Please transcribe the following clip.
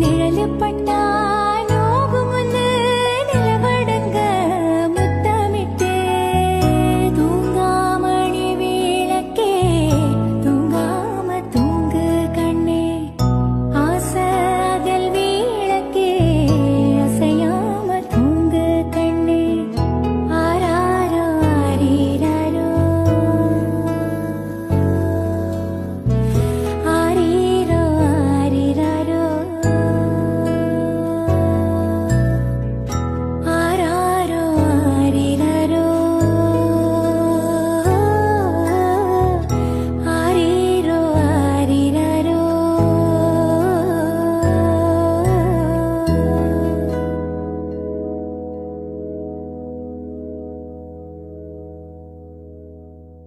நிழலுப்பட்டா